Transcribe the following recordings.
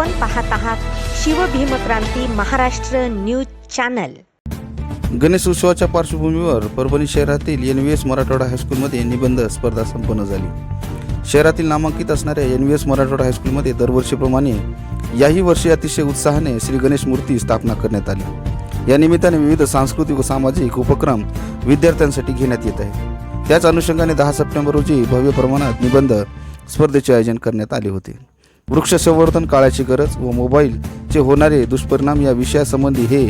आपण पाहत आहात शिवभीमक्रांती महाराष्ट्र न्यूज चॅनल. गणेश उत्सवाच्या पार्श्वभूमीवर परभणी शहरातील एन व्ही एस मराठवाडा हायस्कूलमध्ये निबंध स्पर्धा संपन्न झाली. शहरातील नामांकित असणाऱ्या एन व्ही एस मराठवाडा हायस्कूलमध्ये दरवर्षीप्रमाणे याही वर्षी अतिशय उत्साहाने श्री गणेश मूर्ती स्थापना करण्यात आली. या निमित्ताने विविध सांस्कृतिक व सामाजिक उपक्रम विद्यार्थ्यांसाठी घेण्यात येत आहे त्याच अनुषंगाने दहा सप्टेंबर रोजी भव्य प्रमाणात निबंध स्पर्धेचे आयोजन करण्यात आले होते. वृक्ष संवर्धन काळाची गरज व मोबाईलचे होणारे दुष्परिणाम या विषयासंबंधी हे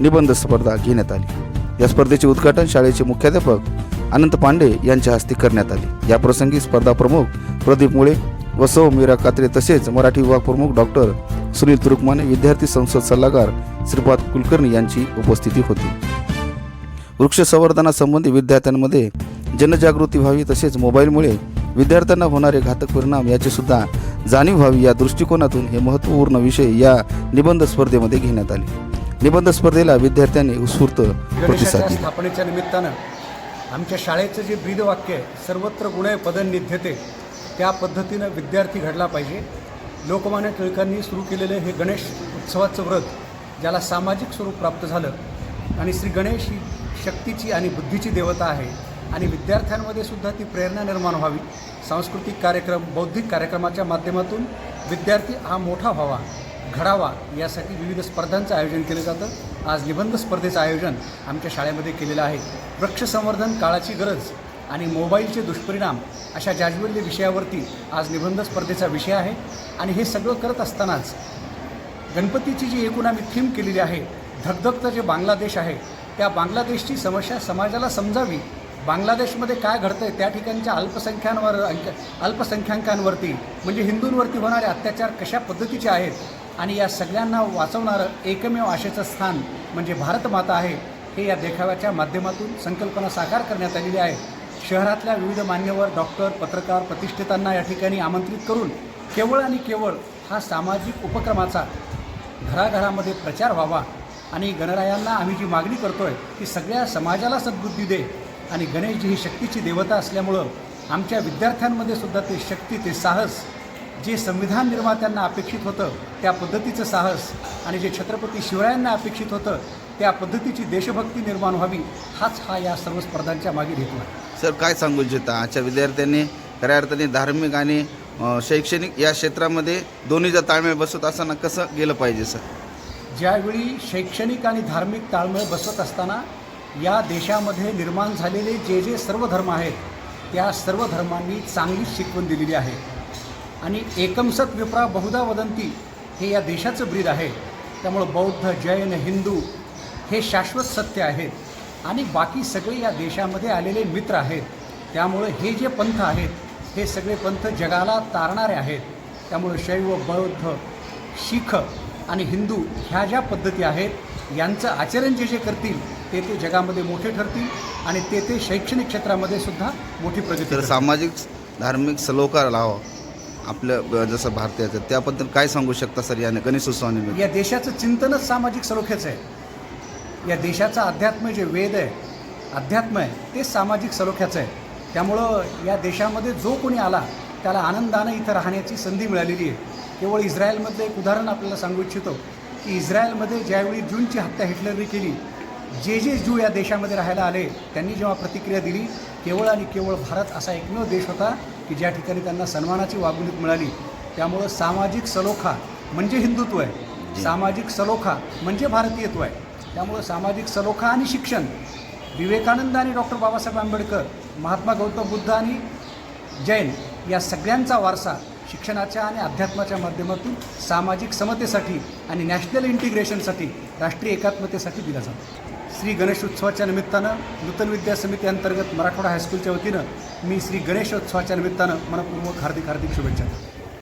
निबंध स्पर्धा घेण्यात आली. या स्पर्धेचे उद्घाटन शाळेचे मुख्याध्यापक अनंत पांडे यांच्या हस्ते करण्यात आले. या प्रसंगी स्पर्धा प्रमुख प्रदीप मुळे व सौ मीरा कात्रे तसेच मराठी विभाग प्रमुख डॉक्टर सुनील तुरुकमाने विद्यार्थी संसद सल्लागार श्रीपाद कुलकर्णी यांची उपस्थिती होती. वृक्ष संवर्धनासंबंधी विद्यार्थ्यांमध्ये जनजागृती व्हावी तसेच मोबाईलमुळे विद्यार्थ्यांना होणारे घातक परिणाम याचे सुद्धा जाणीव व्हावी या दृष्टिकोनातून हे महत्त्वपूर्ण विषय या निबंध स्पर्धेमध्ये घेण्यात आले. निबंध स्पर्धेला विद्यार्थ्यांनी उत्स्फूर्त प्रतिसाद दिला. स्थापनेच्या निमित्तानं आमच्या शाळेचं जे ब्रीदवाक्य आहे सर्वत्र गुणे पदन निध्यते त्या पद्धतीनं विद्यार्थी घडला पाहिजे. लोकमान्य टिळकांनी सुरू केलेलं हे गणेश उत्सवाचं व्रत ज्याला सामाजिक स्वरूप प्राप्त झालं आणि श्री गणेश ही शक्तीची आणि बुद्धीची देवता आहे आणि विद्यार्थ्यांमध्ये सुद्धा ती प्रेरणा निर्माण व्हावी. सांस्कृतिक कार्यक्रम बौद्धिक कार्यक्रमाच्या माध्यमातून विद्यार्थी हा मोठा व्हावा घडावा यासाठी विविध स्पर्धांचं आयोजन केलं जातं. आज निबंध स्पर्धेचं आयोजन आमच्या शाळेमध्ये केलेलं आहे. वृक्षसंवर्धन काळाची गरज आणि मोबाईलचे दुष्परिणाम अशा जाज्वल्य विषयावरती आज निबंध स्पर्धेचा विषय आहे. आणि हे सगळं करत असतानाच गणपतीची जी एकूण आम्ही थीम केलेली आहे धगधगतं जे बांगलादेश आहे त्या बांगलादेशची समस्या समाजाला समजावी बांगलादेशमध्ये काय घडतंय त्या ठिकाणच्या अल्पसंख्यांवर अंक- अल्पसंख्याकांवरती म्हणजे हिंदूंवरती होणारे अत्याचार कशा पद्धतीचे आहेत? आणि या सगळ्यांना वाचवणारं एकमेव आशेचं स्थान म्हणजे भारतमाता आहे हे या देखाव्याच्या माध्यमातून संकल्पना साकार करण्यात आलेली आहे. शहरातल्या विविध मान्यवर डॉक्टर पत्रकार प्रतिष्ठितांना या ठिकाणी आमंत्रित करून केवळ आणि केवळ हा सामाजिक उपक्रमाचा घराघरामध्ये प्रचार व्हावा. आणि गणरायांना आम्ही जी मागणी करतोय ती सगळ्या समाजाला सद्बुद्धी दे. आणि गणेशजी ही शक्तीची देवता असल्यामुळं आमच्या विद्यार्थ्यांमध्ये सुद्धा ते शक्ती ते साहस जे संविधान निर्मात्यांना अपेक्षित होतं त्या पद्धतीचं साहस आणि जे छत्रपती शिवरायांना अपेक्षित होतं त्या पद्धतीची देशभक्ती निर्माण व्हावी हाच हा या सर्व स्पर्धांच्या मागे हेतू आहे. सर काय सांगू इच्छिता आजच्या विद्यार्थ्यांनी खऱ्या अर्थाने धार्मिक आणि शैक्षणिक या क्षेत्रामध्ये दोन्हीचा ताळमेळ बसत असताना कसं गेलं पाहिजे सर? ज्यावेळी शैक्षणिक आणि धार्मिक ताळमेळ बसवत असताना या देशामध्ये निर्माण झालेले जे जे सर्व धर्म आहेत त्या सर्व धर्मांनी चांगलीच शिकवण दिलेली आहे. आणि एकमसत विप्रा बहुधा वदंती हे या देशाचं ब्रीद आहे. त्यामुळं बौद्ध जैन हिंदू हे शाश्वत सत्य आहेत. आणि बाकी सगळे या देशामध्ये आलेले मित्र आहेत. त्यामुळं हे जे पंथ आहेत हे सगळे पंथ जगाला तारणारे आहेत. त्यामुळे शैव बौद्ध शीख आणि हिंदू ह्या ज्या पद्धती आहेत यांचं आचरण जे जे करतील ते ते जगामध्ये मोठे ठरतील आणि ते ते शैक्षणिक क्षेत्रामध्ये सुद्धा मोठी प्रगती तर करतील. सामाजिक धार्मिक सलोखा लावा. आपलं अ, जसं भारतीयाचं त्याबद्दल काय सांगू शकता सर याने? गणेशोत्सवानिमित्त या देशाचं चिंतनच सामाजिक सलोख्याचं आहे. या देशाचा अध्यात्म जे वेद आहे अध्यात्म आहे ते सामाजिक सलोख्याचं आहे. त्यामुळं या देशामध्ये जो कोणी आला त्याला आनंदानं इथं राहण्याची संधी मिळालेली आहे. केवळ इस्रायलमधलं एक उदाहरण आपल्याला सांगू इच्छितो की इस्रायलमध्ये ज्यावेळी जूनची हत्या हिटलरने केली जे जे जू या देशामध्ये राहायला आले त्यांनी जेव्हा प्रतिक्रिया दिली केवळ आणि केवळ भारत असा एकमेव देश होता की ज्या ठिकाणी त्यांना सन्मानाची वागणूक मिळाली. त्यामुळं सामाजिक सलोखा म्हणजे हिंदुत्व आहे. सामाजिक सलोखा म्हणजे भारतीयत्व आहे. त्यामुळं सामाजिक सलोखा आणि शिक्षण विवेकानंद आणि डॉक्टर बाबासाहेब आंबेडकर महात्मा गौतम बुद्ध आणि जैन या सगळ्यांचा वारसा शिक्षणाच्या आणि अध्यात्माच्या माध्यमातून सामाजिक समतेसाठी आणि नॅशनल इंटिग्रेशनसाठी राष्ट्रीय एकात्मतेसाठी दिला जातो. श्री गणेशोत्सवाच्या निमित्तानं नूतन विद्या समिती अंतर्गत मराठवाडा हायस्कूलच्या वतीनं मी श्री गणेशोत्सवाच्या निमित्तानं मनपूर्वक हार्दिक हार्दिक शुभेच्छा देतो.